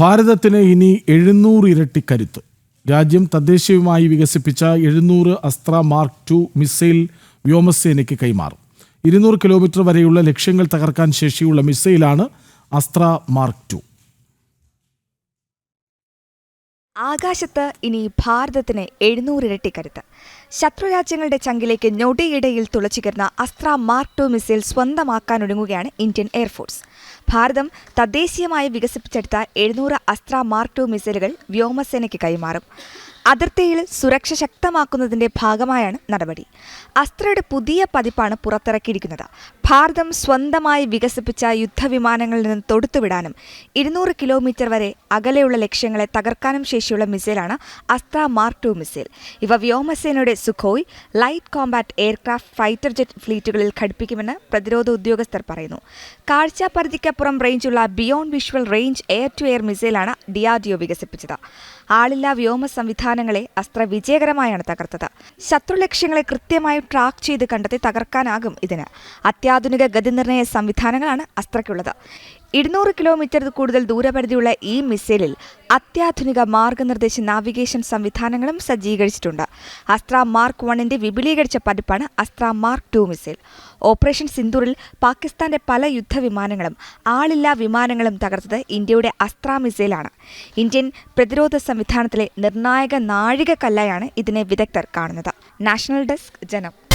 ഭാരതത്തിന് ഇനി എഴുന്നൂറ് ഇരട്ടി കരുത്ത്. രാജ്യം തദ്ദേശീയമായി വികസിപ്പിച്ച എഴുന്നൂറ് അസ്ത്ര മാർക്ക് ടു മിസൈൽ വ്യോമസേനയ്ക്ക് കൈമാറും. ഇരുന്നൂറ് കിലോമീറ്റർ വരെയുള്ള ലക്ഷ്യങ്ങൾ തകർക്കാൻ ശേഷിയുള്ള മിസൈലാണ് അസ്ത്ര മാർക്ക് ടു. ആകാശത്ത് ഇനി ഭാരതത്തിന് എഴുന്നൂറിരട്ടി കരുത്ത്. ശത്രുരാജ്യങ്ങളുടെ ചങ്കിലേക്ക് ഞൊടിയിടയിൽ തുളച്ചുകയറുന്ന അസ്ത്ര മാർക്ക് ടു മിസൈൽ സ്വന്തമാക്കാനൊരുങ്ങുകയാണ് ഇന്ത്യൻ എയർഫോഴ്സ്. ഭാരതം തദ്ദേശീയമായി വികസിപ്പിച്ചെടുത്ത എഴുന്നൂറ് അസ്ത്ര മാർക്ക് ടു മിസൈലുകൾ വ്യോമസേനയ്ക്ക് കൈമാറും. അതിർത്തിയിൽ സുരക്ഷ ശക്തമാക്കുന്നതിന്റെ ഭാഗമായാണ് നടപടി. അസ്ത്രയുടെ പുതിയ പതിപ്പാണ് പുറത്തിറക്കിയിരിക്കുന്നത്. ഭാരതം സ്വന്തമായി വികസിപ്പിച്ച യുദ്ധവിമാനങ്ങളിൽ നിന്ന് തൊടുത്തുവിടാനും ഇരുന്നൂറ് കിലോമീറ്റർ വരെ അകലെയുള്ള ലക്ഷ്യങ്ങളെ തകർക്കാനും ശേഷിയുള്ള മിസൈലാണ് അസ്ത്ര മാർക്ക് ടു മിസൈൽ. ഇവ വ്യോമസേനയുടെ Sukhoi light combat aircraft fighter jet ഫ്ലീറ്റുകളിൽ ഘടിപ്പിക്കുമെന്ന് പ്രതിരോധ ഉദ്യോഗസ്ഥർ പറയുന്നു. കാഴ്ചാപരിധിക്കപ്പുറം റേഞ്ചുള്ള beyond visual range air to air മിസൈലാണ് DRDO വികസിപ്പിച്ചത്. ആളില്ലാ വ്യോമ സംവിധാനങ്ങളെ അസ്ത്ര വിജയകരമായാണ് തകർത്തത്. ശത്രു ലക്ഷ്യങ്ങളെ കൃത്യമായി ട്രാക്ക് ചെയ്ത് കണ്ടെത്തി തകർക്കാനാകും ഇതിന്. അത്യാധുനിക ഗതിനിർണയ സംവിധാനങ്ങളാണ് അസ്ത്രയ്ക്കുള്ളത്. ഇരുന്നൂറ് കിലോമീറ്റർ കൂടുതൽ ദൂരപരിധിയുള്ള ഈ മിസൈലിൽ അത്യാധുനിക മാർഗനിർദ്ദേശ നാവിഗേഷൻ സംവിധാനങ്ങളും സജ്ജീകരിച്ചിട്ടുണ്ട്. അസ്ത്ര മാർക്ക് വണ്ണിന്റെ വിപുലീകരിച്ച പതിപ്പാണ് Astra mark two missile. Operation സിന്ദൂറിൽ പാകിസ്ഥാന്റെ പല യുദ്ധവിമാനങ്ങളും ആളില്ലാ വിമാനങ്ങളും തകർത്തത് ഇന്ത്യയുടെ അസ്ത്ര മിസൈലാണ്. ഇന്ത്യൻ പ്രതിരോധ സംവിധാനത്തിലെ നിർണായക നാഴികക്കല്ലായാണ് ഇതിനെ വിദഗ്ധർ കാണുന്നത്. നാഷണൽ ഡെസ്ക് ജനം.